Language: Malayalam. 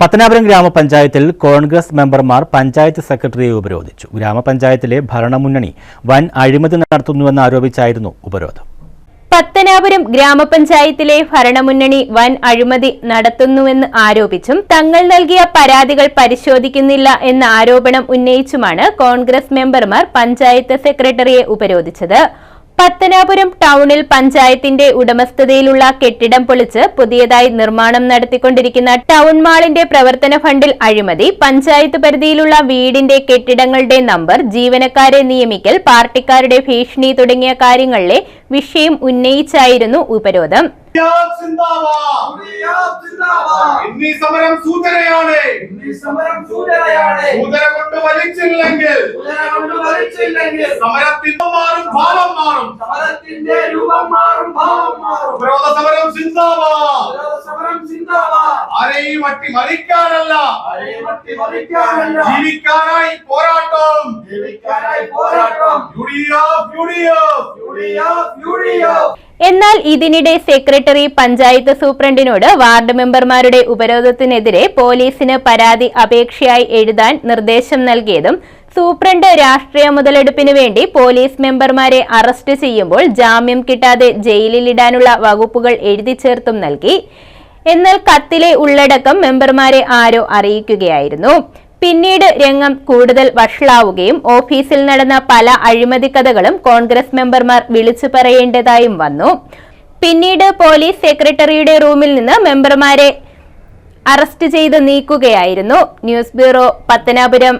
പത്തനാപുരം ഗ്രാമപഞ്ചായത്തിൽ കോൺഗ്രസ് മെമ്പർമാർ പഞ്ചായത്ത് സെക്രട്ടറിയെ ഉപരോധിച്ചു. ഗ്രാമപഞ്ചായത്തിലെ ഭരണമുന്നണി വൻ അഴിമതി നടത്തുന്നുവെന്ന് ആരോപിച്ചായിരുന്നു ഉപരോധം. പത്തനാപുരം ഗ്രാമപഞ്ചായത്തിലെ ഭരണമുന്നണി വൻ അഴിമതി നടത്തുന്നുവെന്ന് ആരോപിച്ചും തങ്ങൾ നൽകിയ പരാതികൾ പരിശോധിക്കുന്നില്ല എന്ന ആരോപണം ഉന്നയിച്ചുമാണ് കോൺഗ്രസ് മെമ്പർമാർ പഞ്ചായത്ത് സെക്രട്ടറിയെ ഉപരോധിച്ചത്. പത്തനാപുരം ടൗണിൽ പഞ്ചായത്തിന്റെ ഉടമസ്ഥതയിലുള്ള കെട്ടിടം പൊളിച്ച് പുതിയതായി നിർമ്മാണം നടത്തിക്കൊണ്ടിരിക്കുന്ന ടൗൺ മാളിന്റെ പ്രവർത്തന ഫണ്ടിൽ അഴിമതി പഞ്ചായത്ത് പരിധിയിലുള്ള വീടിന്റെ കെട്ടിടങ്ങളുടെ നമ്പർ ജീവനക്കാരെ നിയമിക്കൽ പാർട്ടിക്കാരുടെ ഭീഷണി തുടങ്ങിയ കാര്യങ്ങളിലെ വിഷയം ഉന്നയിച്ചായിരുന്നു ഉപരോധം. സമരം സൂചനയാണ്. സമരം സൂചനയാണ്. സൂചന കൊണ്ട് വലിച്ചില്ലെങ്കിൽ സൂചന ഭാവം മാറും. സമരത്തിന്റെ രൂപം മാറും ഭാവം മാറും. വിരോധ സമരം സമരം ആരെയും അട്ടി മറിക്കാനല്ല. ആരെയും ജീവിക്കാനായി പോരാട്ടം. ജീവിക്കാനായി പോരാട്ടം. U D F U D F എന്നാൽ ഇതിനിടെ സെക്രട്ടറി പഞ്ചായത്ത് സൂപ്രണ്ടിനോട് വാർഡ് മെമ്പർമാരുടെ ഉപരോധത്തിനെതിരെ പോലീസിന് പരാതി അപേക്ഷയായി എഴുതാൻ നിർദ്ദേശം നൽകിയതും സൂപ്രണ്ട് രാഷ്ട്രീയ മുതലെടുപ്പിനു വേണ്ടി പോലീസ് മെമ്പർമാരെ അറസ്റ്റ് ചെയ്യുമ്പോൾ ജാമ്യം കിട്ടാതെ ജയിലിലിടാനുള്ള വകുപ്പുകൾ എഴുതി ചേർത്തും നൽകി. എന്നാൽ കത്തിലെ ഉള്ളടക്കം മെമ്പർമാരെ ആരോ അറിയിക്കുകയായിരുന്നു. പിന്നീട് രംഗം കൂടുതൽ വഷളാവുകയും ഓഫീസിൽ നടന്ന പല അഴിമതി കഥകളും കോൺഗ്രസ് മെമ്പർമാർ വിളിച്ചു പറയേണ്ടതായും വന്നു. പിന്നീട് പോലീസ് സെക്രട്ടറിയുടെ റൂമിൽ നിന്ന് മെമ്പർമാരെ അറസ്റ്റ് ചെയ്ത് നീക്കുകയായിരുന്നു. News bureau Pathanapuram.